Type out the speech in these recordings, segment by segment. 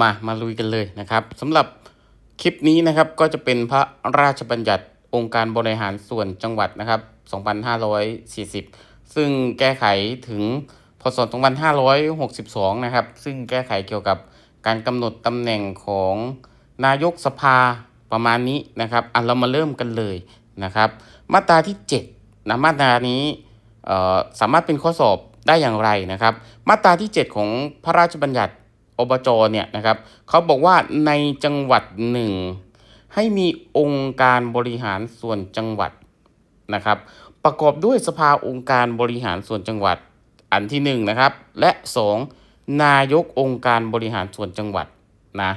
มามาลุยกันเลยนะครับสำหรับคลิปนี้นะครับก็จะเป็นพระราชบัญญัติองค์การบริหารส่วนจังหวัดนะครับ 2540 ซึ่งแก้ไขถึงพศ 2562 นะครับ ซึ่งแก้ไขเกี่ยวกับการกำหนดตำแหน่งของนายกสภาประมาณนี้นะครับอะเรามาเริ่มกันเลยนะครับ มาตราที่7นะมาตรานี้เอ่อสามารถเป็นข้อสอบได้อย่างไรนะครับ มาตราที่ 7 ของพระราชบัญญัติ อบจเนี่ยนะครับเขาบอกว่าในจังหวัดหนึ่งให้มีองค์การบริหารส่วนจังหวัดนะครับ ประกอบด้วยสภาองค์การบริหารส่วนจังหวัดอันที่1นนะครับ และ 2 นายกองค์การบริหารส่วนจังหวัดนะ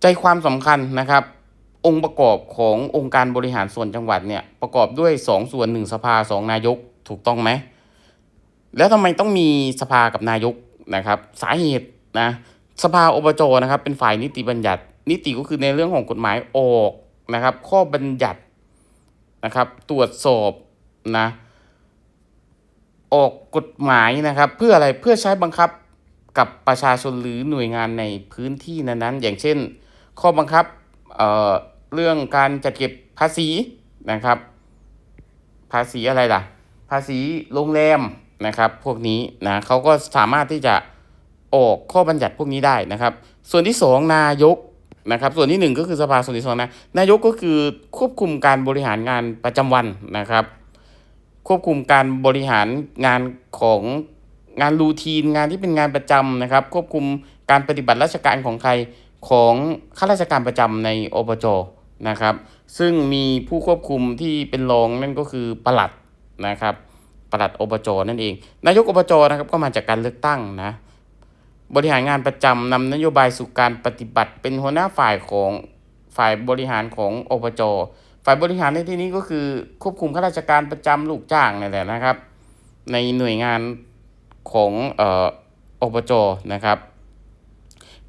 ใจความสำคัญนะครับ องค์ประกอบขององค์การบริหารส่วนจังหวัดเนี่ยประกอบด้วย 2 ส่วน 1 สภา 2 นายกถูกต้องไหมแล้วทำไมต้องมีสภากับนายก นะครับสาเหตุนะสภาอบจนะครับเป็นฝ่ายนิติบัญญัติ นิติก็คือในเรื่องของกฎหมายออกนะครับ ข้อบัญญัตินะครับ ตรวจสอบนะออกกฎหมายนะครับ เพื่ออะไรเพื่อใช้บังคับกับประชาชนหรือหน่วยงานในพื้นที่นั้นๆ อย่างเช่น ข้อบังคับเอ่อเรื่องการจัดเก็บภาษีนะครับ ภาษีอะไรล่ะ ภาษีโรงแรม นะครับ พวกนี้นะเขาก็สามารถที่จะออกข้อบัญญัติพวกนี้ได้นะครับ ส่วนที่สองนายกนะครับ ส่วนที่หนึ่งก็คือสภาส่วนที่สองนะนายกก็คือควบคุมการบริหารงานประจำวันนะครับ ควบคุมการบริหารงานของงานรูทีนงานที่เป็นงานประจำนะครับ ควบคุมการปฏิบัติราชการของใครของข้าราชการประจำในอบจนะครับ ซึ่งมีผู้ควบคุมที่เป็นรองนั่นก็คือประหลัดนะครับ ปลัดอบจนั่นเอง นายกอบจนะครับก็มาจากการเลือกตั้งนะบริหารงานประจำนำนโยบายสู่การปฏิบัติเป็นหัวหน้าฝ่ายของฝ่ายบริหารของอบจฝ่ายบริหารในที่นี้ก็คือควบคุมข้าราชการประจำลูกจ้างนี่แหละนะครับ ในหน่วยงานของเอ่ออบจนะครับ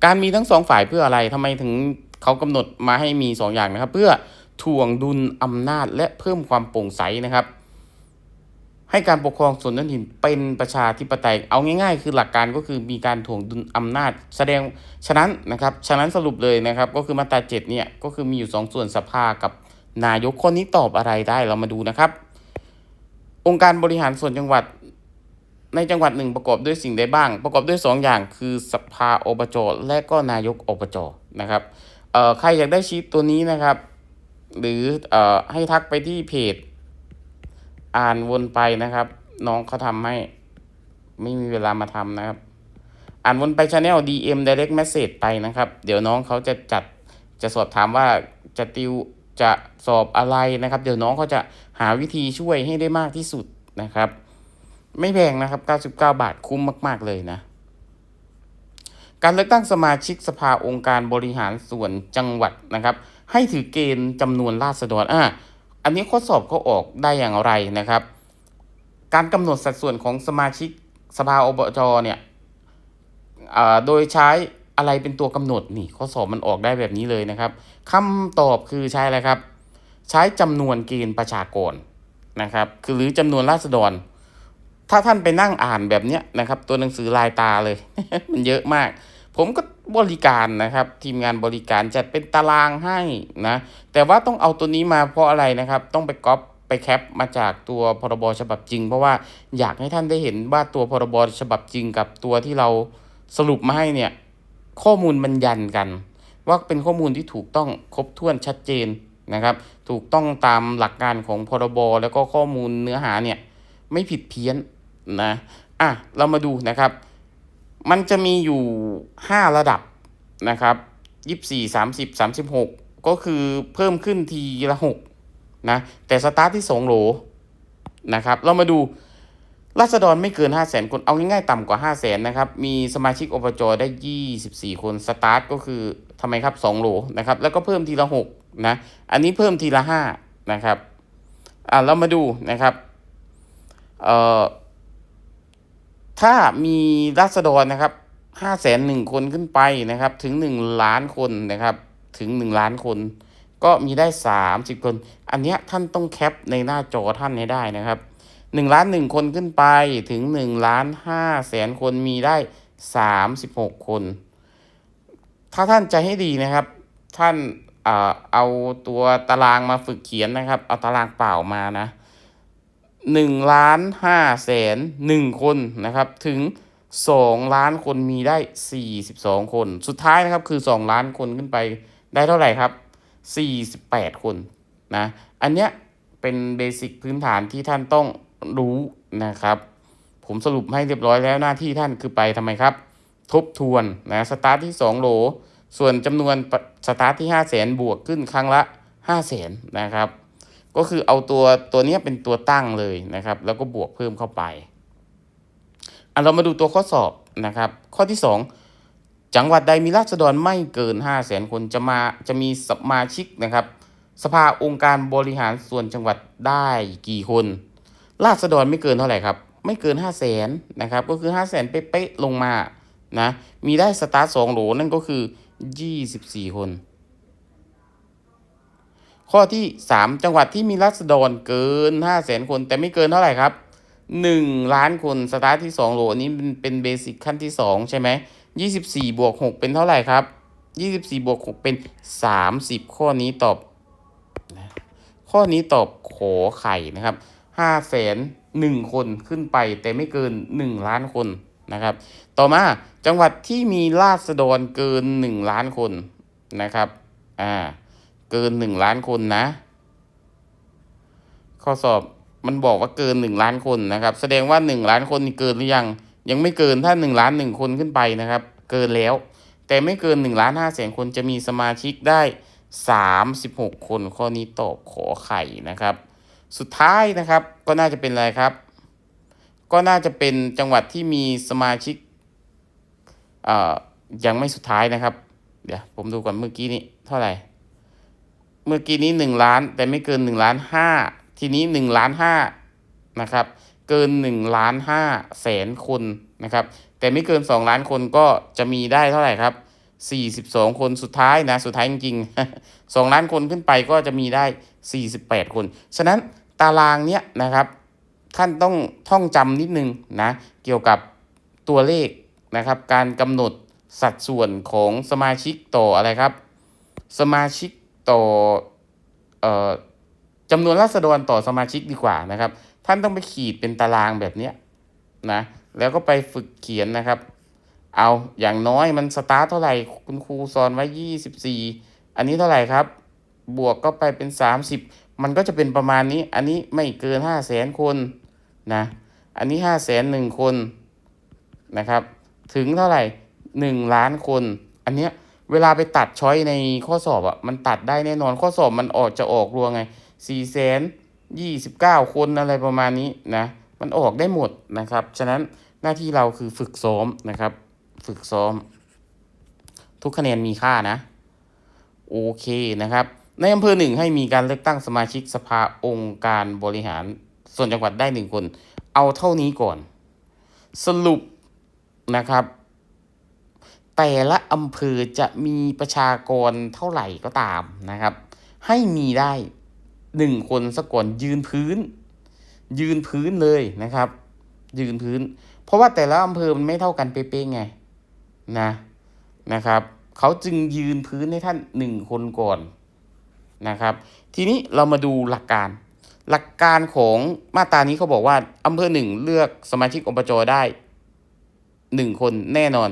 การมีทั้งสองฝ่ายเพื่ออะไรทำไมถึงเขากำหนดมาให้มีสองอย่างนะครับ เพื่อถ่วงดุลอำนาจและเพิ่มความโปร่งใสนะครับ ให้การปกครองส่วนท้องถิ่นเป็นประชาธิปไตย เอาง่าย ๆ คือหลักการก็คือมีการถ่วงดุลอำนาจ แสดงฉะนั้นนะครับฉะนั้นสรุปเลยนะครับก็คือมาตราเจ็ดเนี่ยก็คือมีอยู่สองส่วนสภากับนายกคนนี้ตอบอะไรได้เรามาดูนะครับ องค์การบริหารส่วนจังหวัดในจังหวัดหนึ่งประกอบด้วยสิ่งใดบ้าง ประกอบด้วย 2 อย่างคือสภาอบจและก็นายกอบจนะครับใครอยากได้ชีตตัวนี้นะครับ หรืออให้ทักไปที่เพจ อ่านวนไปนะครับ น้องเขาทำให้ ไม่มีเวลามาทำนะครับ อ่านวนไปช anel DM direct message ไปนะครับ เดี๋ยวน้องเขาจะจัดจะสอบถามว่าจะติวจะสอบอะไรนะครับ เดี๋ยวน้องเขาจะหาวิธีช่วยให้ได้มากที่สุดนะครับ ไม่แพงนะครับ 99 บาทคุ้มมาก ๆ เลยนะ การเลือกตั้งสมาชิกสภาองค์การบริหารส่วนจังหวัดนะครับ ให้ถือเกณฑ์จำนวนราษฎรอ่า อันนี้ข้อสอบเขาออกได้อย่างไรนะครับ การกำหนดสัดส่วนของสมาชิกสภาอบจเนี่ยโดยใช้อะไรเป็นตัวกำหนดนี่ข้อสอบมันออกได้แบบนี้เลยนะครับคำตอบคือใช้อะไรครับ ใช้จำนวนเกณฑ์ประชากรนะครับ คือหรือจำนวนราษฎร ถ้าท่านไปนั่งอ่านแบบเนี้ยนะครับ ตัวหนังสือลายตาเลย มันเยอะมาก ผมก็บริการนะครับ ทีมงานบริการจัดเป็นตารางให้นะ แต่ว่าต้องเอาตัวนี้มาเพราะอะไรนะครับ ต้องไปก๊อปไปแคปมาจากตัวพรบฉบับจริง เพราะว่าอยากให้ท่านได้เห็นว่าตัวพรบฉบับจริงกับตัวที่เราสรุปมาให้เนี่ยข้อมูลมันยันกัน ว่าเป็นข้อมูลที่ถูกต้องครบถ้วนชัดเจนนะครับ ถูกต้องตามหลักการของพรบแล้วก็ข้อมูลเนื้อหาเนี่ยไม่ผิดเพี้ยนนะอะเรามาดูนะครับ มันจะมีอยู่ 5 ระดับนะครับยี่สี่สามสิบสามสิบหกก็คือเพิ่มขึ้นทีละหกนะ แต่สตาร์ทที่สองโหลนะครับ เรามาดูราษฎรไม่เกิน 5 0 0แสนคน เอาง่ายๆ ต่ำกว่า 5 0 0แสนนะครับ มีสมาชิกอบจได้ 24 คน สตาร์ทก็คือทำไมครับ 2 โหลนะครับ แล้วก็เพิ่มทีละ 6 นะ อันนี้เพิ่มทีละ 5 นะครับ อ่าเรามาดูนะครับ เอ่อ ถ้ามีราษฎรนะครับห้าแสนหนึ่งคนขึ้นไปนะครับ ถึงหนึ่งล้านคนนะครับ ถึงหนึ่งล้านคน ก็มีได้สามสิบคน อันเนี้ยท่านต้องแคปในหน้าจอท่านให้ได้นะครับหนึ่งล้านหนึ่งคนขึ้นไปถึงหนึ่งล้านห้าแสนคนมีได้สามสิบหกคน ถ้าท่านจะให้ดีนะครับ ท่านอ่าเอาตัวตารางมาฝึกเขียนนะครับ เอาตารางเปล่ามานะ หนึ่งล้านห้าแสนหนึ่งคนนะครับ ถึงสองล้านคนมีได้สี่สิบสองคน สุดท้ายนะครับคือสองล้านคนขึ้นไปได้เท่าไหร่ครับสี่สิบแปดคนนะอันเนี้ยเป็นเบสิกพื้นฐานที่ท่านต้องรู้นะครับ ผมสรุปให้เรียบร้อยแล้วหน้าที่ท่านคือไปทำไมครับ ทบทวนนะสตาร์ทที่ 2 โหล ส่วนจำนวนสตาร์ทที่ 5 0 0แสนบวกขึ้นครั้งละ 5 0 0แสนนะครับ ก็คือเอาตัวตัวนี้เป็นตัวตั้งเลยนะครับ แล้วก็บวกเพิ่มเข้าไปอะเรามาดูตัวข้อสอบนะครับ ข้อที่ 2 จังหวัดใดมีราษฎรไม่เกิน 5 0 0แสนคนจะมาจะมีสมาชิกนะครับ สภาองค์การบริหารส่วนจังหวัดได้กี่คน ราษฎรไม่เกินเท่าไหร่ครับ ไม่เกิน 5 0 0แสนนะครับ ก็คือ 5 0 0แสนเป๊ะๆลงมานะ มีได้สตาร์ทสองโหลนั่นก็คือ 24 คน ข้อที่ 3 จังหวัดที่มีราษฎรเกิน 5 0 0แสนคน แต่ไม่เกินเท่าไหร่ครับ 1 ล้านคนสตาร์ทที่ 2 โหลอันนี้เป็นเบสิกขั้นที่ 2 ใช่ไหม24บวก6เป็นเท่าไหร่ครับ 24บวก6เป็น 30 ข้อนี้ตอบ ข้อนี้ตอบขอไข่นะครับห้าแสนหนึ่งคนขึ้นไปแต่ไม่เกินหนึ่งล้านคนนะครับ ต่อมาจังหวัดที่มีราษฎรเกินหนึ่งล้านคนนะครับ อ่า เกินหนึ่งล้านคนนะ ข้อสอบมันบอกว่าเกินหนึ่งล้านคนนะครับ แสดงว่าหนึ่งล้านคนนี่เกินหรือยัง ยังไม่เกินถ้าหนึ่งล้านหนึ่งคนขึ้นไปนะครับ เกินแล้ว แต่ไม่เกินหนึ่งล้านห้าแสนคนจะมีสมาชิกได้สามสิบหกคน ข้อนี้ตอบขอไข่นะครับ สุดท้ายนะครับ ก็น่าจะเป็นอะไรครับ ก็น่าจะเป็นจังหวัดที่มีสมาชิกเอ่อยังไม่สุดท้ายนะครับ เดี๋ยวผมดูก่อนเมื่อกี้นี้เท่าไหร่ เมื่อกี้นี้หนึ่งล้าน แต่ไม่เกินหนึ่งล้านห้าทีนี้หนึ่งล้านห้านะครับ เกินหนึ่งล้านห้าแสนคนนะครับ แต่ไม่เกินสองล้านคนก็จะมีได้เท่าไหร่ครับสี่สิบสองคนสุดท้ายนะ สุดท้ายจริงๆสองล้านคนขึ้นไปก็จะมีได้สี่สิบแปดคน ฉะนั้นตารางเนี้ยนะครับ ท่านต้องท่องจำนิดนึงนะ เกี่ยวกับตัวเลขนะครับ การกำหนดสัดส่วนของสมาชิกต่ออะไรครับ สมาชิก ต่อเอ่อจำนวนราษฎรต่อสมาชิกดีกว่านะครับ ท่านต้องไปขีดเป็นตารางแบบนี้นะแล้วก็ไปฝึกเขียนนะครับ เอาอย่างน้อยมันสตาร์ทเท่าไหร่คุณครูสอนไว้ยี่สิบสี่อันนี้เท่าไหร่ครับ บวกก็ไปเป็นสามสิบมันก็จะเป็นประมาณนี้ อันนี้ไม่เกินห้าแสนคนนะอันนี้ห้าแสนหนึ่งคนนะครับ ถึงเท่าไหร่หนึ่งล้านคน อันเนี้ย เวลาไปตัดช้อยในข้อสอบอะมันตัดได้แน่นอนข้อสอบมันออกจะออกรวงไงสี่แสนยี่สิบเก้าคนอะไรประมาณนี้นะมันออกได้หมดนะครับ ฉะนั้นหน้าที่เราคือฝึกซ้อมนะครับ ฝึกซ้อม ทุกคะแนนมีค่านะ โอเคนะครับ ในอำเภอหนึ่งให้มีการเลือกตั้งสมาชิกสภาองค์การบริหาร ส่วนจังหวัดได้หนึ่งคน เอาเท่านี้ก่อน สรุปนะครับ แต่ละอำเภอจะมีประชากรเท่าไหร่ก็ตามนะครับ ให้มีได้หนึ่งคนสัก่อนยืนพื้น ยืนพื้นเลยนะครับ ยืนพื้น เพราะว่าแต่ละอำเภอมันไม่เท่ากันเป๊ะๆไงนะนะครับเขาจึงยืนพื้นให้ท่านหนึ่งคนก่อนนะครับ ทีนี้เรามาดูหลักการ หลักการของมาตรานี้เขาบอกว่าอำเภอหนึ่งเลือกสมาชิกอบจได้หนึ่งคนแน่นอน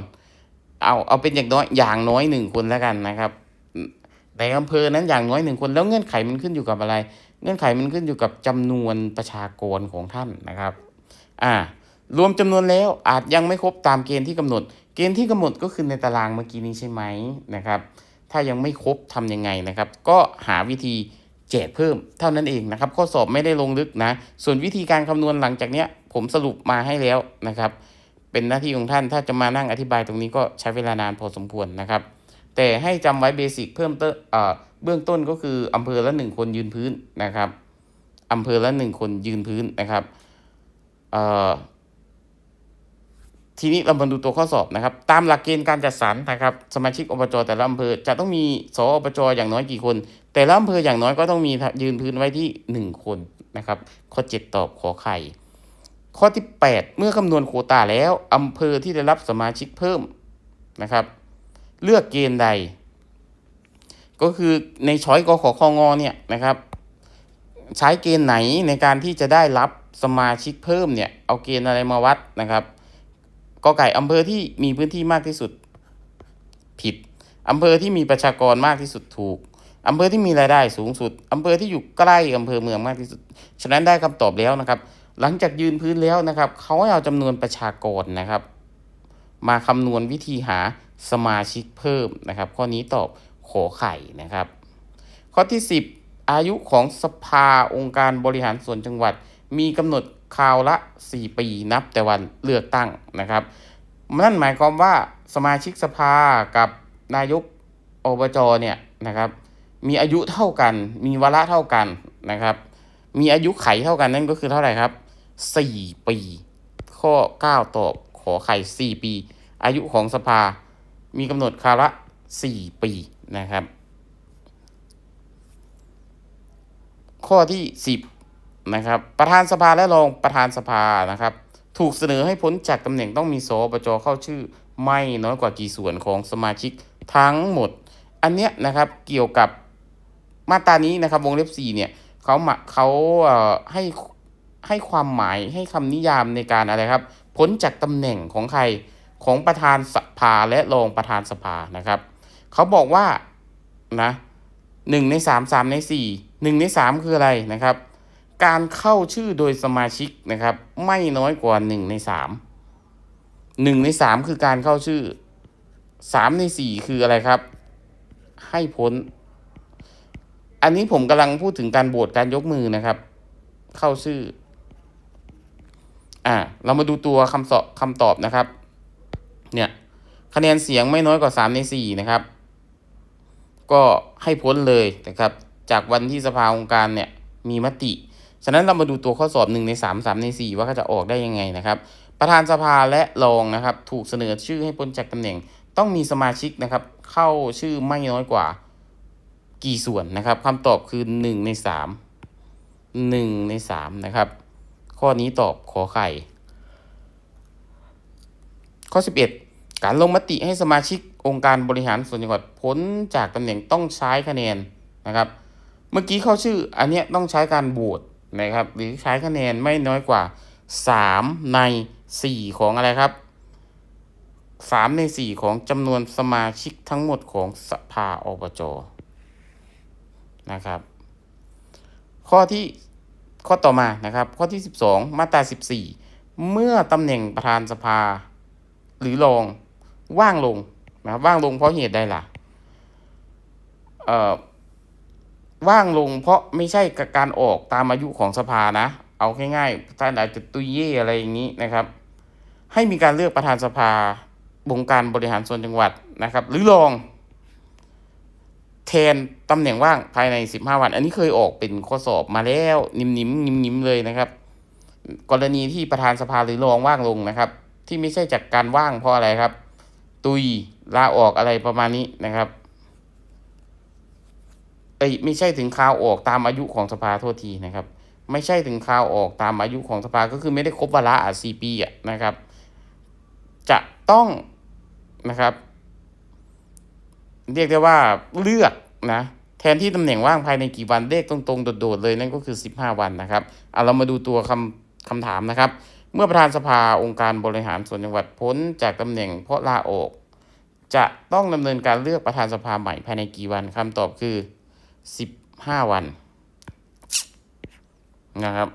เอาเอาเป็นอย่างน้อยอย่างน้อยหนึ่งคนแล้วกันนะครับ ในอำเภอนั้นอย่างน้อยหนึ่งคนแล้วเงื่อนไขมันขึ้นอยู่กับอะไร เงื่อนไขมันขึ้นอยู่กับจำนวนประชากรของท่านนะครับ อ่ารวมจำนวนแล้วอาจยังไม่ครบตามเกณฑ์ที่กำหนด เกณฑ์ที่กำหนดก็คือในตารางเมื่อกี้นี้ใช่ไหมนะครับ ถ้ายังไม่ครบทำยังไงนะครับ ก็หาวิธีแจกเพิ่มเท่านั้นเองนะครับ ข้อสอบไม่ได้ลงลึกนะ ส่วนวิธีการคำนวณหลังจากเนี้ยผมสรุปมาให้แล้วนะครับ เป็นหน้าที่ของท่าน ถ้าจะมานั่งอธิบายตรงนี้ก็ใช้เวลานานพอสมควรนะครับ แต่ให้จำไว้เบสิกเพิ่มเติมเบื้องต้นก็คืออำเภอละหนึ่งคนยืนพื้นนะครับอำเภอละหนึ่งคนยืนพื้นนะครับทีนี้เรามาดูตัวข้อสอบนะครับ ตามหลักเกณฑ์การจัดสรรนะครับ สมาชิกอบจแต่ละอำเภอจะต้องมีสออบจอย่างน้อยกี่คน แต่ละอำเภออย่างน้อยก็ต้องมียืนพื้นไว้ที่หนึ่งคนนะครับ ข้อเจ็ดตอบขอไข่ ข้อที่แปดเมื่อคำนวณโควตาแล้วอำเภอที่ได้รับสมาชิกเพิ่มนะครับ เลือกเกณฑ์ใด ก็คือในช้อยกขคงเนี่ยนะครับ ใช้เกณฑ์ไหนในการที่จะได้รับสมาชิกเพิ่มเนี่ยเอาเกณฑ์อะไรมาวัดนะครับกอไก่อำเภอที่มีพื้นที่มากที่สุดผิดอำเภอที่มีประชากรมากที่สุดถูกอำเภอที่มีรายได้สูงสุดอำเภอที่อยู่ใกล้อำเภอเมืองมากที่สุด ฉะนั้นได้คำตอบแล้วนะครับ หลังจากยืนพื้นแล้วนะครับเขาเอาจำนวนประชากรนะครับ มาคำนวณวิธีหาสมาชิกเพิ่มนะครับ ข้อนี้ตอบขอไข่นะครับ ข้อที่ 10 อายุของสภาองค์การบริหารส่วนจังหวัด มีกำหนดคราวละ 4 ปีนับแต่วันเลือกตั้งนะครับนั่นหมายความว่าสมาชิกสภากับนายกอบจเนี่ยนะครับมีอายุเท่ากัน มีวาระเท่ากันนะครับ มีอายุไขเท่ากันนั่นก็คือเท่าไหร่ครับ 4 ปี ข้อ 9 ตอบขอไข่ 4 ปี อายุของสภา มีกำหนดคาวละ4 ปีนะครับ ข้อที่ 10 นะครับ ประธานสภาและรองประธานสภานะครับ ถูกเสนอให้พ้นจากตำแหน่งต้องมีสปจเข้าชื่อ ไม่น้อยกว่ากี่ส่วนของสมาชิกทั้งหมด อันเนี้ยนะครับเกี่ยวกับมาตรานี้นะครับวงเล็บ4เนี่ยเขาเขาเอ่อให้ ให้ความหมายให้คำนิยามในการอะไรครับ พ้นจากตำแหน่งของใครของประธานสภาและรองประธานสภานะครับเขาบอกว่านะหนึ่งในสามสามในสี่หนึ่งในสามคืออะไรนะครับ การเข้าชื่อโดยสมาชิกนะครับ ไม่น้อยกว่าหนึ่งในสามหนึ่งในสามคือการเข้าชื่อสามในสี่คืออะไรครับ ให้พ้น อันนี้ผมกำลังพูดถึงการโหวตการยกมือนะครับ เข้าชื่อ อ่าเรามาดูตัวคำสอบคำตอบนะครับ เนี่ยคะแนนเสียงไม่น้อยกว่าสามในสี่นะครับ ก็ให้พ้นเลยนะครับ จากวันที่สภาองค์การเนี่ยมีมติ ฉะนั้นเรามาดูตัวข้อสอบหนึ่งในสามสามในสี่ว่าเขาจะออกได้ยังไงนะครับ ประธานสภาและรองนะครับ ถูกเสนอชื่อให้พ้นจากตำแหน่ง ต้องมีสมาชิกนะครับ เข้าชื่อไม่น้อยกว่ากี่ส่วนนะครับคำตอบคือหนึ่งในสามหนึ่งในสามนะครับ ข้อนี้ตอบขอไข่ ข้อ 11 การลงมติให้สมาชิกองค์การบริหารส่วนจังหวัดพ้นจากตำแหน่งต้องใช้คะแนนนะครับ เมื่อกี้เข้าชื่ออันนี้ต้องใช้การโหวตนะครับหรือใช้คะแนนไม่น้อยกว่า 3 ใน 4 ของอะไรครับ 3 ใน 4 ของจำนวนสมาชิกทั้งหมดของสภาอบจนะครับ ข้อที่ ข้อต่อมานะครับ ข้อที่ 12 มาตรา 14 เมื่อตำแหน่งประธานสภา หรือรองว่างลงนะครับว่างลงเพราะเหตุใดล่ะเอ่อว่างลงเพราะไม่ใช่การออกตามอายุของสภานะ เอาง่ายๆท่านอาจจะตุยเย่อะไรอย่างนี้นะครับ ให้มีการเลือกประธานสภาบงการบริหารส่วนจังหวัดนะครับ หรือรอง แทนตำแหน่งว่างภายใน 15 วัน อันนี้เคยออกเป็นข้อสอบมาแล้วนิ่มๆนิ่มๆเลยนะครับ กรณีที่ประธานสภาหรือรองว่างลงนะครับ ที่ไม่ใช่จากการว่างเพราะอะไรครับ ตุยลาออกอะไรประมาณนี้นะครับเอ้ยไม่ใช่ถึงข่าวออกตามอายุของสภาโทษทีนะครับ ไม่ใช่ถึงข่าวออกตามอายุของสภาก็คือไม่ได้ครบวาระอะสี่ปีอะนะครับ จะต้องนะครับ เรียกได้ว่าเลือกนะแทนที่ตำแหน่งว่างภายในกี่วันเลขตรงๆโดดๆเลยนั่นก็คือ 15 วันนะครับเอาเรามาดูตัวคำคำถามนะครับ เมื่อประธานสภาองค์การบริหารส่วนจังหวัดพ้นจากตำแหน่งเพราะลาออก จะต้องดำเนินการเลือกประธานสภาใหม่ภายในกี่วันคำตอบคือ 15 วันนะครับ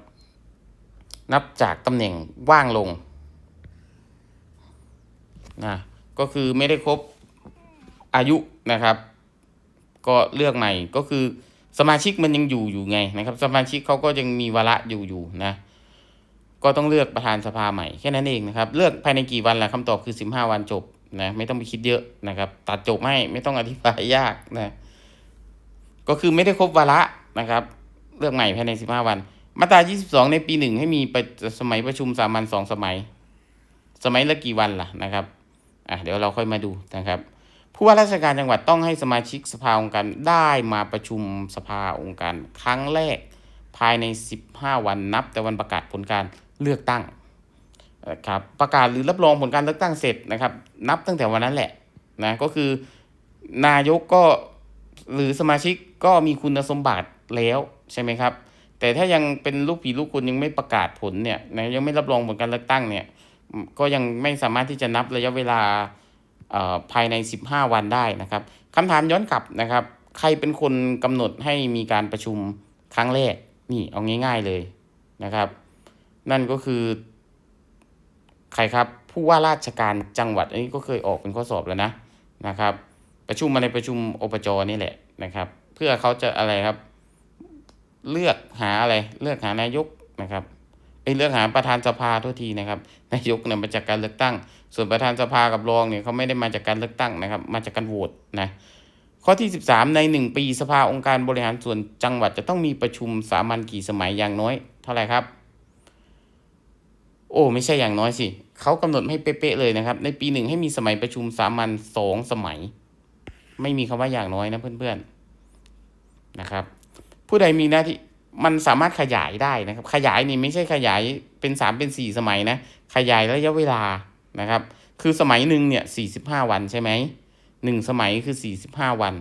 นับจากตำแหน่งว่างลงนะก็คือไม่ได้ครบ อายุนะครับ ก็เลือกใหม่ก็คือสมาชิกมันยังอยู่อยู่ไงนะครับ สมาชิกเขาก็ยังมีวาระอยู่อยู่นะ ก็ต้องเลือกประธานสภาใหม่แค่นั้นเองนะครับ เลือกภายในกี่วันล่ะคำตอบคือสิบห้าวันจบนะไม่ต้องไปคิดเยอะนะครับ ตัดจบให้ไม่ต้องอธิบายยากนะก็คือไม่ได้ครบวาระนะครับ เลือกใหม่ภายในสิบห้าวัน มาตรายี่สิบสองในปีหนึ่งให้มีสมัยประชุมสามัญสองสมัย สมัยละกี่วันล่ะนะครับอะเดี๋ยวเราค่อยมาดูนะครับ ผู้ว่าราชการจังหวัดต้องให้สมาชิกสภาองค์การได้มาประชุมสภาองค์การครั้งแรกภายใน 15 วันนับ แต่วันประกาศผลการเลือกตั้งนะครับประกาศหรือรับรองผลการเลือกตั้งเสร็จนะครับ นับตั้งแต่วันนั้นแหละนะก็คือนายกก็หรือสมาชิกก็มีคุณสมบัติแล้วใช่ไหมครับ แต่ถ้ายังเป็นลูกผีลูกคุณยังไม่ประกาศผลเนี่ยนะยังไม่รับรองผลการเลือกตั้งเนี่ยก็ยังไม่สามารถที่จะนับระยะเวลา ภายใน 15 วันได้นะครับคำถามย้อนกลับนะครับ ใครเป็นคนกำหนดให้มีการประชุมครั้งแรกนี่เอาง่าย ๆเลยนะครับ นั่นก็คือใครครับผู้ว่าราชการจังหวัดอันนี้ก็เคยออกเป็นข้อสอบแล้วนะนะครับ ประชุมมาในประชุมอบจนี่แหละนะครับ เพื่อเขาจะอะไรครับ เลือกหาอะไรเลือกหานายกนะครับ เลือกหาประธานสภาโทษทีนะครับนายกเนี่ยมาจากการเลือกตั้ง ส่วนประธานสภากับรองเนี่ยเขาไม่ได้มาจากการเลือกตั้งนะครับ มาจากการโหวตนะข้อที่ 13 ใน 1 ปีสภาองค์การบริหารส่วนจังหวัดจะต้องมีประชุมสามัญกี่สมัยอย่างน้อย เท่าไหร่ครับ โอ้ ไม่ใช่อย่างน้อยสิเขากำหนดให้เป๊ะๆเลยนะครับ ในปีหนึ่งให้มีสมัยประชุมสามัญสองสมัย ไม่มีคำว่าอย่างน้อยนะเพื่อนๆนะครับ ผู้ใดมีหน้าที่ มันสามารถขยายได้นะครับ ขยายนี่ไม่ใช่ขยายเป็นสามเป็นสี่สมัยนะ ขยายระยะเวลานะครับ คือสมัยหนึ่งเนี่ยสี่สิบห้าวันใช่ไหมหนึ่งสมัยคือสี่สิบห้าวัน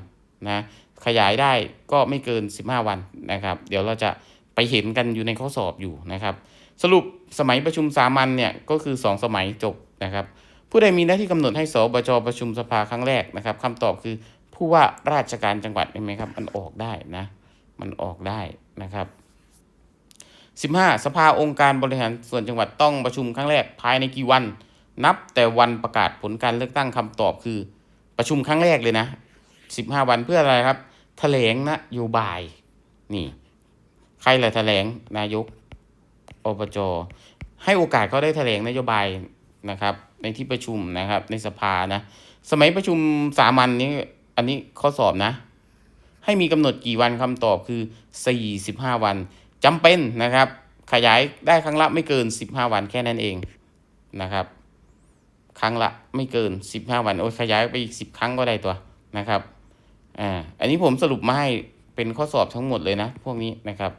นะขยายได้ก็ไม่เกินสิบห้าวันนะครับ เดี๋ยวเราจะไปเห็นกันอยู่ในข้อสอบอยู่นะครับ สรุปสมัยประชุมสามัญเนี่ยก็คือ 2 สมัยจบนะครับ ผู้ใดมีหน้าที่กำหนดให้สบจประชุมสภาครั้งแรกนะครับคำตอบคือผู้ว่าราชการจังหวัดเห็นไหมครับ มันออกได้นะ มันออกได้ นะครับ15สภาองค์การบริหารส่วนจังหวัดต้องประชุมครั้งแรกภายในกี่วัน นับแต่วันประกาศผลการเลือกตั้งคำตอบคือประชุมครั้งแรกเลยนะ15วันเพื่ออะไรครับ แถลงนโยบาย นี่ ใครแหละแถลงนายกอบจให้โอกาสเขาได้แถลงนโยบายนะครับ ในที่ประชุมนะครับ ในสภานะ สมัยประชุมสามัญนี้ อันนี้ข้อสอบนะ ให้มีกำหนดกี่วันคำตอบคือ 45 วันจำเป็นนะครับ ขยายได้ครั้งละไม่เกิน 15 วันแค่นั้นเองนะครับ ครั้งละไม่เกิน 15 วันโอ้ยขยายไปอีก 10 ครั้งก็ได้ตัวนะครับอ่าอันนี้ผมสรุปมาให้เป็นข้อสอบทั้งหมดเลยนะ พวกนี้นะครับ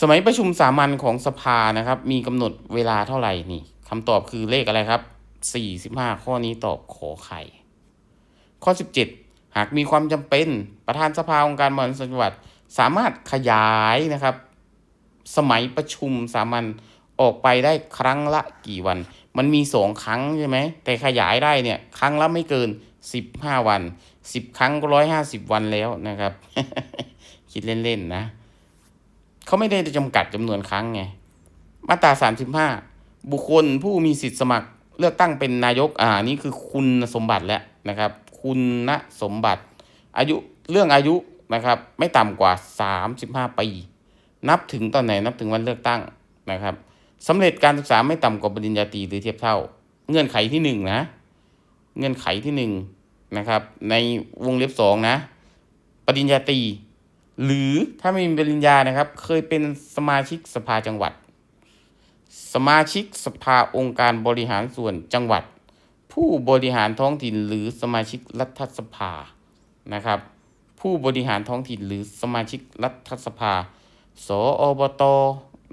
สมัยประชุมสามัญของสภานะครับ มีกำหนดเวลาเท่าไหร่นี่คำตอบคือเลขอะไรครับ 45 ข้อนี้ตอบขอไข่ ข้อ 17 หากมีความจำเป็นประธานสภาองค์การบริหารส่วนจังหวัด สามารถขยายนะครับ สมัยประชุมสามัญออกไปได้ครั้งละกี่วัน มันมีสองครั้งใช่ไหมแต่ขยายได้เนี่ยครั้งละไม่เกิน15วัน10ครั้งก็150วันแล้วนะครับ คิดเล่นๆนะเขาไม่ได้จำกัดจำนวนครั้งไงมาตรา35บุคคลผู้มีสิทธิสมัครเลือกตั้งเป็นนายกอ่านี่คือคุณสมบัติแล้วนะครับ คุณสมบัติ อายุเรื่องอายุนะครับ ไม่ต่ำกว่า 35 ปี นับถึงตอนไหนนับถึงวันเลือกตั้งนะครับสำเร็จการศึกษาไม่ต่ำกว่าปริญญาตรีหรือเทียบเท่า เงื่อนไขที่หนึ่งนะเงื่อนไขที่หนึ่งนะครับในวงเล็บสองนะปริญญาตรีหรือถ้าไม่มีปริญญานะครับ เคยเป็นสมาชิกสภาจังหวัด สมาชิกสภาองค์การบริหารส่วนจังหวัด ผู้บริหารท้องถิ่นหรือสมาชิกรัฐสภานะครับ ผู้บริหารท้องถิ่นหรือสมาชิกรัฐสภา สอบต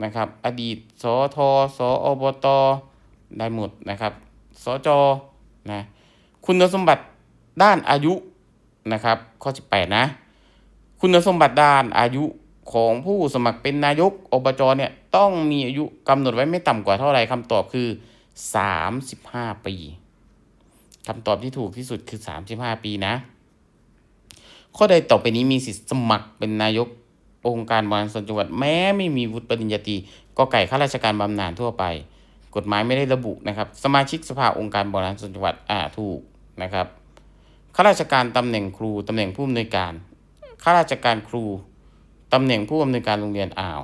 นะครับ อดีตสอทสอบตได้หมดนะครับ สจนะคุณสมบัติด้านอายุนะครับ ข้อ 18 นะ คุณสมบัติด้านอายุของผู้สมัครเป็นนายกอบจเนี่ยต้องมีอายุกำหนดไว้ไม่ต่ำกว่าเท่าไหร่คำตอบคือ 35 ปี คำตอบที่ถูกที่สุดคือ 35 ปีนะ ข้อใดต่อไปนี้มีสิทธิสมัครเป็นนายกองค์การบริหารส่วนจังหวัดแม้ไม่มีวุฒิปริญญาตรีก็ไก่ข้าราชการบำนาญทั่วไป กฎหมายไม่ได้ระบุนะครับ สมาชิกสภาองค์การบริหารส่วนจังหวัดอ่าถูกนะครับข้าราชการตำแหน่งครูตำแหน่งผู้อำนวยการข้าราชการครูตำแหน่งผู้อำนวยการโรงเรียนอ่าว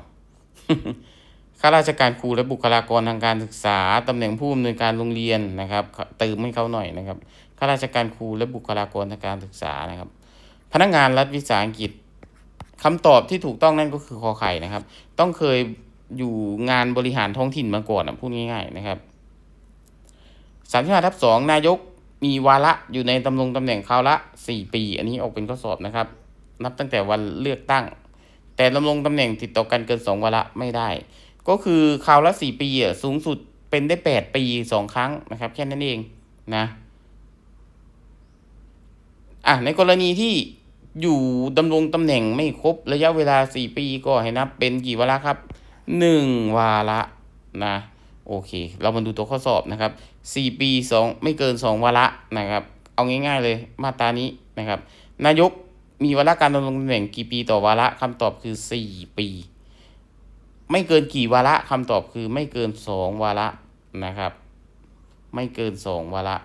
ข้าราชการครูและบุคลากรทางการศึกษาตำแหน่งผู้อำนวยการโรงเรียนนะครับเติมให้เขาหน่อยนะครับข้าราชการครูและบุคลากรทางการศึกษานะครับ พนักงานรัฐวิสาหกิจคำตอบที่ถูกต้องนั่นก็คือคอไข่นะครับ ต้องเคยอยู่งานบริหารท้องถิ่นมาก่อนนะพูดง่ายๆนะครับสามสิบห้าทับสองนายกมีวาระอยู่ในตำแหน่งตำแหน่งคราวละสี่ปี อันนี้ออกเป็นข้อสอบนะครับ นับตั้งแต่วันเลือกตั้ง แต่ดำรงตำแหน่งติดต่อกันเกินสองวาระไม่ได้ ก็คือคราวละสี่ปีอะสูงสุดเป็นได้แปดปีสองครั้งนะครับ แค่นั้นเองนะ อะในกรณีที่อยู่ดำรงตำแหน่งไม่ครบระยะเวลาสี่ปีก็ให้นับเป็นกี่วาระครับหนึ่งวาระนะโอเค เรามาดูตัวข้อสอบนะครับสี่ปีสองไม่เกินสองวาระนะครับ เอาง่าย ๆ เลยมาตรานี้นะครับ นายกมีวาระการดำรงตำแหน่งกี่ปีต่อวาระคำตอบคือสี่ปี ไม่เกินกี่วาระคำตอบคือไม่เกินสองวาระนะครับ ไม่เกินสองวาระ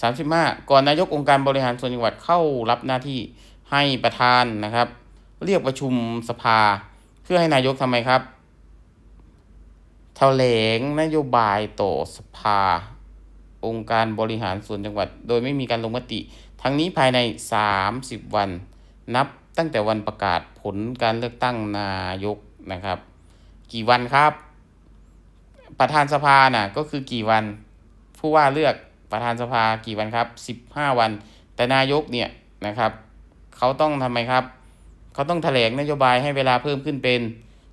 สามสิบห้าก่อนนายกองค์การบริหารส่วนจังหวัดเข้ารับหน้าที่ให้ประธานนะครับ เรียกประชุมสภา เพื่อให้นายกทำไมครับแถลงนโยบายต่อสภา องค์การบริหารส่วนจังหวัด โดยไม่มีการลงมติ ทั้งนี้ภายใน 30 วัน นับตั้งแต่วันประกาศผลการเลือกตั้งนายกนะครับ กี่วันครับ ประธานสภาน่ะก็คือกี่วัน ผู้ว่าเลือกประธานสภากี่วันครับ 15 วัน แต่นายกเนี่ยนะครับเขาต้องทำไมครับเขาต้องแถลงนโยบายให้เวลาเพิ่มขึ้นเป็น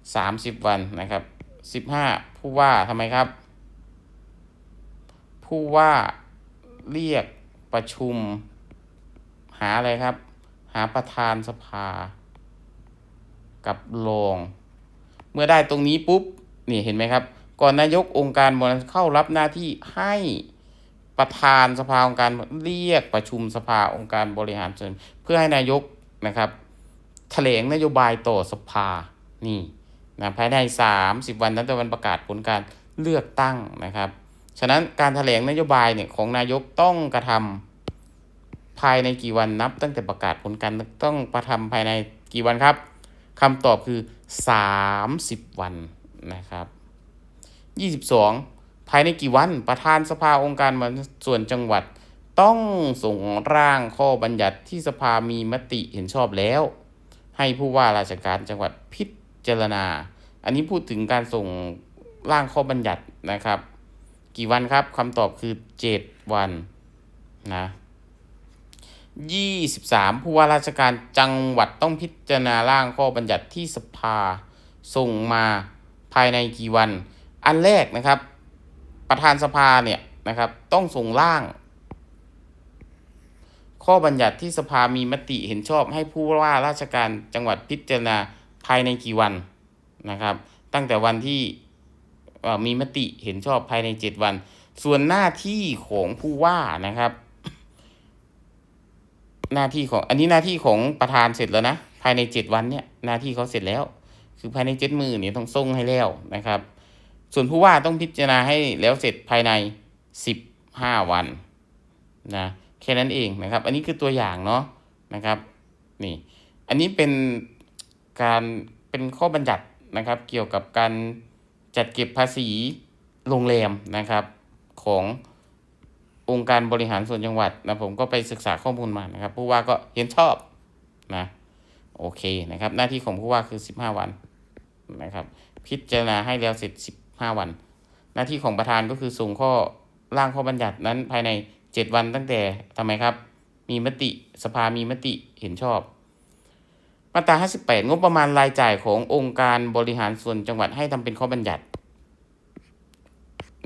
30 วันนะครับ15 ผู้ว่าทำไมครับ ผู้ว่าเรียกประชุม หาอะไรครับ หาประธานสภา กับรองเมื่อได้ตรงนี้ปุ๊บนี่เห็นไหมครับ ก่อนนายกองค์การบริหารเข้ารับหน้าที่ให้ประธานสภาองค์การเรียกประชุมสภาองค์การบริหารส่วนเพื่อให้นายกนะครับแถลงนโยบายต่อสภานี่นะภายใน 30 วันนั้นแต่วันประกาศผลการเลือกตั้งนะครับ ฉะนั้นการแถลงนโยบายเนี่ยของนายกต้องกระทำ ภายในกี่วันนับ ตั้งแต่ประกาศผลการต้องประทำภายในกี่วันครับคำตอบคือ 30 วันนะครับ 22 ภายในกี่วันประธานสภาองค์การบส่วนจังหวัด ต้องส่งร่างข้อบัญญัติที่สภามีมติเห็นชอบแล้ว ให้ผู้ว่าราชการจังหวัดพิจารณา อันนี้พูดถึงการส่งร่างข้อบัญญัตินะครับ กี่วันครับคำตอบคือ 7 วันนะ 23 ผู้ว่าราชการจังหวัดต้องพิจารณาร่างข้อบัญญัติที่สภาส่งมาภายในกี่วัน อันแรกนะครับ ประธานสภาเนี่ยนะครับ ต้องส่งร่าง ข้อบัญญัติที่สภามีมติเห็นชอบให้ผู้ว่าราชการจังหวัดพิจารณาภายในกี่วันนะครับ ตั้งแต่วันที่มีมติเห็นชอบภายใน 7 วัน ส่วนหน้าที่ของผู้ว่านะครับ หน้าที่ของอันนี้หน้าที่ของประธานเสร็จแล้วนะ ภายใน7วันเนี่ยหน้าที่เขาเสร็จแล้ว คือภายในเจ็ดมือเนี่ยต้องส่งให้แล้วนะครับ ส่วนผู้ว่าต้องพิจารณาให้แล้วเสร็จภายใน15วันนะแค่นั้นเองนะครับ อันนี้คือตัวอย่างเนาะนะครับนี่อันนี้เป็นการเป็นข้อบัญญัตินะครับ เกี่ยวกับการจัดเก็บภาษีโรงแรมนะครับของ องค์การบริหารส่วนจังหวัดนะผมก็ไปศึกษาข้อมูลมานะครับผู้ว่าก็เห็นชอบนะโอเคนะครับ หน้าที่ของผู้ว่าคือ 15 วันนะครับ พิจารณาให้แล้วเสร็จ 15 วัน หน้าที่ของประธานก็คือส่งข้อร่างข้อบัญญัตินั้นภายใน 7 วันตั้งแต่ทำไมครับ มีมติสภามีมติเห็นชอบ มาตรา 58 งบประมาณรายจ่ายขององค์การบริหารส่วนจังหวัดให้ทำเป็นข้อบัญญัติ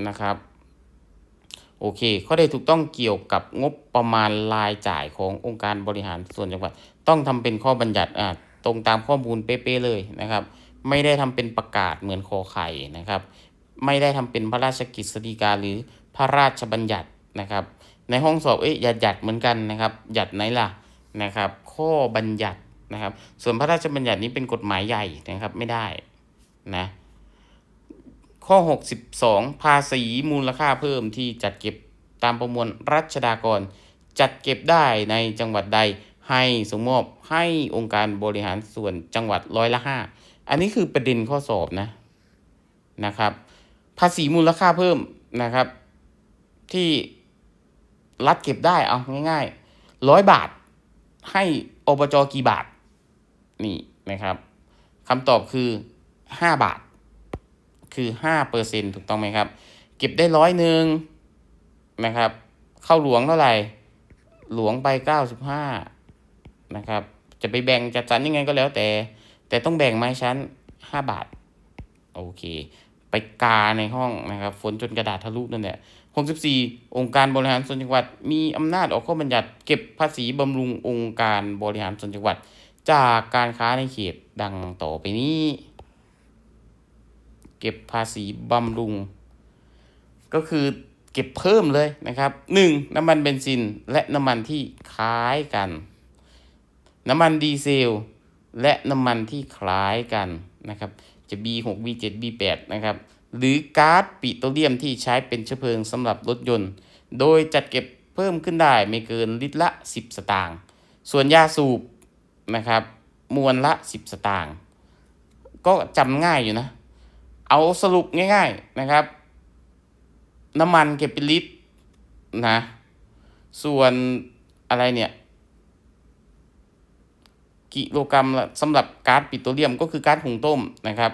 นะครับ โอเค ข้อใดถูกต้องเกี่ยวกับงบประมาณรายจ่ายขององค์การบริหารส่วนจังหวัด ต้องทำเป็นข้อบัญญัติอ่าตรงตามข้อมูลเป๊ะๆเลยนะครับ ไม่ได้ทำเป็นประกาศเหมือนคอไข่นะครับ ไม่ได้ทำเป็นพระราชกฤษฎีกาหรือพระราชบัญญัตินะครับ ในห้องสอบเอ๊ะอย่าหยัดเหมือนกันนะครับหยัดไหนล่ะนะครับ ข้อบัญญัตินะครับ ส่วนพระราชบัญญัตินี้เป็นกฎหมายใหญ่นะครับไม่ได้นะ ข้อ 62 ภาษีมูลค่าเพิ่มที่จัดเก็บตามประมวลรัชดากร จัดเก็บได้ในจังหวัดใดให้สมมอบให้องค์การบริหารส่วนจังหวัดร้อยละห้าอันนี้คือประเด็นข้อสอบนะนะครับ ภาษีมูลค่าเพิ่มนะครับ ที่รัฐเก็บได้เอาง่ายๆร้อยบาท ให้อบจกี่บาทนี่นะครับคำตอบคือห้าบาท คือห้าเปอร์เซ็นถูกต้องไหมครับ เก็บได้ร้อยหนึ่งนะครับ เข้าหลวงเท่าไหร่ หลวงไปเก้าสิบห้านะครับ จะไปแบ่งจัดสรรยังไงก็แล้วแต่ แต่ต้องแบ่งไม้ชั้นห้าบาท โอเค ไปกาในห้องนะครับ ฝนจนกระดาษทะลุนั่นแหละ64 องค์การบริหารส่วนจังหวัด มีอำนาจออกข้อบัญญัติเก็บภาษีบำรุงองค์การบริหารส่วนจังหวัด จากการค้าในเขตดังต่อไปนี้ เก็บภาษีบำรุง ก็คือเก็บเพิ่มเลยนะครับ 1. น้ำมันเบนซินและน้ำมันที่คล้ายกัน น้ำมันดีเซล และน้ำมันที่คล้ายกันนะครับ จะ B6 B7 B8 นะครับ หรือก๊าซปิโตรเลียมที่ใช้เป็นเชื้อเพลิงสำหรับรถยนต์ โดยจัดเก็บเพิ่มขึ้นได้ไม่เกินลิตรละ 10 สตางค์ ส่วนยาสูบนะครับมวลละ 10 สตางค์ ก็จำง่ายอยู่นะ เอาสรุปง่าย ๆนะครับ น้ำมันเก็บเป็นลิตรนะ ส่วนอะไรเนี่ย กิโลกรัมสำหรับก๊าซปิโตรเลียมก็คือก๊าซหุงต้มนะครับ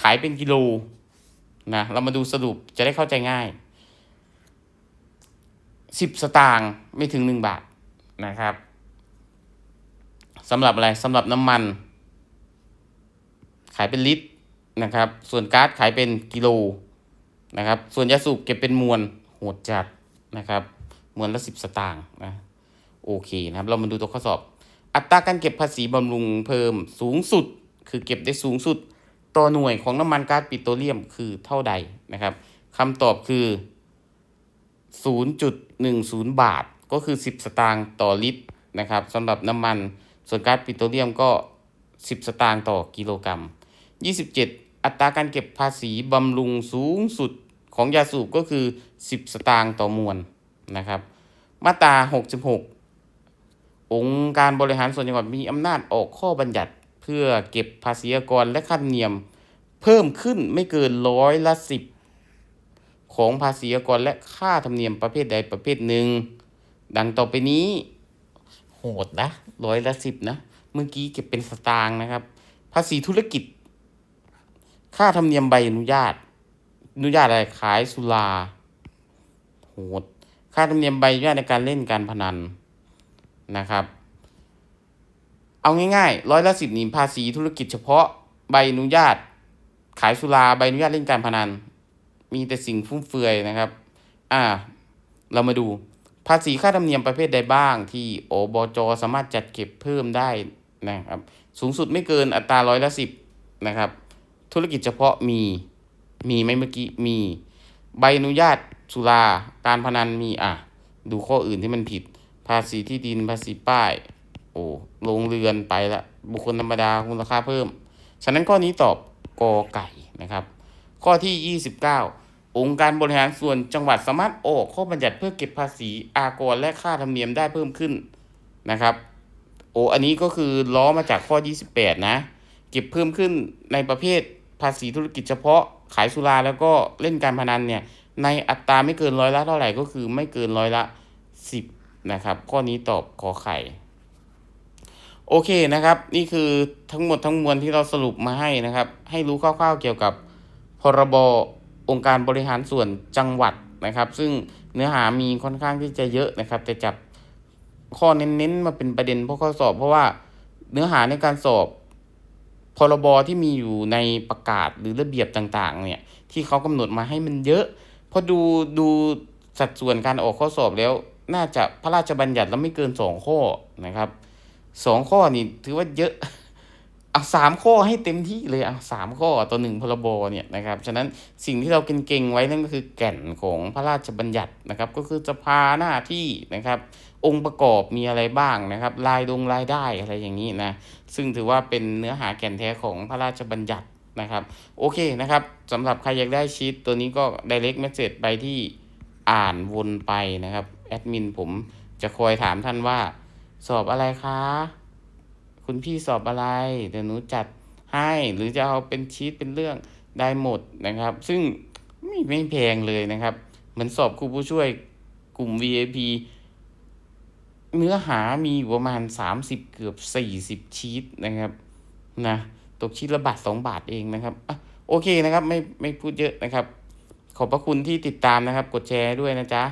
ขายเป็นกิโลนะเรามาดูสรุปจะได้เข้าใจง่ายสิบสตางค์ไม่ถึงหนึ่งบาทนะครับสำหรับอะไรสำหรับน้ำมัน ขายเป็นลิตร นะครับ ส่วนก๊าซขายเป็นกิโลนะครับ ส่วนยาสูบเก็บเป็นมวลโหดจัดนะครับ มวลละสิบสตางค์นะโอเคนะครับ เรามาดูตัวข้อสอบ อัตราการเก็บภาษีบำรุงเพิ่มสูงสุด คือเก็บได้สูงสุด ต่อหน่วยของน้ำมันก๊าซปิโตรเลียมคือเท่าใดนะครับคำตอบคือ 0.10 บาท ก็คือ 10 สตางค์ต่อลิตรนะครับสำหรับน้ำมัน ส่วนก๊าซปิโตรเลียมก็ 10 สตางค์ต่อกิโลกรัม 27 อัตราการเก็บภาษีบำรุงสูงสุดของยาสูบก็คือ 10 สตางค์ต่อมวลนะครับ มาตรา 66 องค์การบริหารส่วนจังหวัดมีอำนาจออกข้อบัญญัติ เพื่อเก็บภาษีอากรและค่าธรรมเนียม เพิ่มขึ้นไม่เกินร้อยละสิบของภาษีอากรและค่าธรรมเนียมประเภทใดประเภทหนึ่ง ดังต่อไปนี้ โหดนะร้อยละสิบนะ เมื่อกี้เก็บเป็นสตางค์นะครับ ภาษีธุรกิจ ค่าธรรมเนียมใบอนุญาต อนุญาตอะไรขายสุราโหดค่าธรรมเนียมใบอนุญาตในการเล่นการพนันนะครับ เอาง่ายๆร้อยละสิบนี่ภาษีธุรกิจเฉพาะใบอนุญาต ขายสุราใบอนุญาตเล่นการพนัน มีแต่สิ่งฟุ่มเฟือยนะครับ อ่า เรามาดูภาษีค่าธรรมเนียมประเภทใดบ้าง ที่อบจสามารถจัดเก็บเพิ่มได้นะครับ สูงสุดไม่เกินอัตราร้อยละสิบนะครับ ธุรกิจเฉพาะมี มีไหมเมื่อกี้ มี ใบอนุญาตสุรา การพนันมี อะ ดูข้ออื่นที่มันผิด ภาษีที่ดิน ภาษีป้าย โอ้โรงเรือนไปละ บุคคลธรรมดามูลค่าเพิ่ม ฉะนั้นข้อนี้ตอบกอไก่นะครับ ข้อที่ 29 องค์การบริหารส่วนจังหวัดสามารถออกข้อบัญญัติเพื่อเก็บภาษีอากรและค่าธรรมเนียมได้เพิ่มขึ้นนะครับโอ้อันนี้ก็คือล้อมาจากข้อ 28 นะ เก็บเพิ่มขึ้นในประเภท ภาษีธุรกิจเฉพาะขายสุราแล้วก็เล่นการพนันเนี่ยในอัตราไม่เกินร้อยละเท่าไหร่ก็คือไม่เกินร้อยละ 10 นะครับ ข้อนี้ตอบขอไข่โอเคนะครับ นี่คือทั้งหมดทั้งมวลที่เราสรุปมาให้นะครับ ให้รู้คร่าวๆเกี่ยวกับพรบองค์การบริหารส่วนจังหวัดนะครับ ซึ่งเนื้อหามีค่อนข้างที่จะเยอะนะครับ แต่จับข้อเน้นๆมาเป็นประเด็นเพราะข้อสอบ เพราะว่าเนื้อหาในการสอบ พรบที่มีอยู่ในประกาศหรือระเบียบต่าง ๆ เนี่ย ที่เขากำหนดมาให้มันเยอะพอดูดูสัดส่วนการออกข้อสอบแล้ว น่าจะพระราชบัญญัติแล้วไม่เกินสองข้อนะครับสองข้อนี่ถือว่าเยอะ อาสามข้อให้เต็มที่เลยเอาสามข้อต่อหนึ่งพรบเนี่ยนะครับฉะนั้นสิ่งที่เราเก่งๆไว้นั่นก็คือแก่นของพระราชบัญญัตินะครับ ก็คือสภาหน้าที่นะครับ องค์ประกอบมีอะไรบ้างนะครับ รายดงรายได้อะไรอย่างนี้นะซึ่งถือว่าเป็นเนื้อหาแก่นแท้ของพระราชบัญญัตินะครับ โอเคนะครับสำหรับใครอยากได้ชีตตัวนี้ก็ direct message ไปที่อ่านวนไปนะครับแอดมินผมจะคอยถามท่านว่า สอบอะไรคะ คุณพี่สอบอะไรเดี๋ยวหนูจัดให้หรือจะเอาเป็นชีตเป็นเรื่องได้หมดนะครับ ซึ่งไม่ไม่แพงเลยนะครับ เหมือนสอบครูผู้ช่วยกลุ่ม VIP เนื้อหามีอยู่ประมาณ 30 เกือบ 40 ชีตนะครับนะตกชีตละบาท2บาทเองนะครับอะโอเคนะครับ ไม่ไม่พูดเยอะนะครับ ขอบพระคุณที่ติดตามนะครับ กดแชร์ด้วยนะจ๊ะ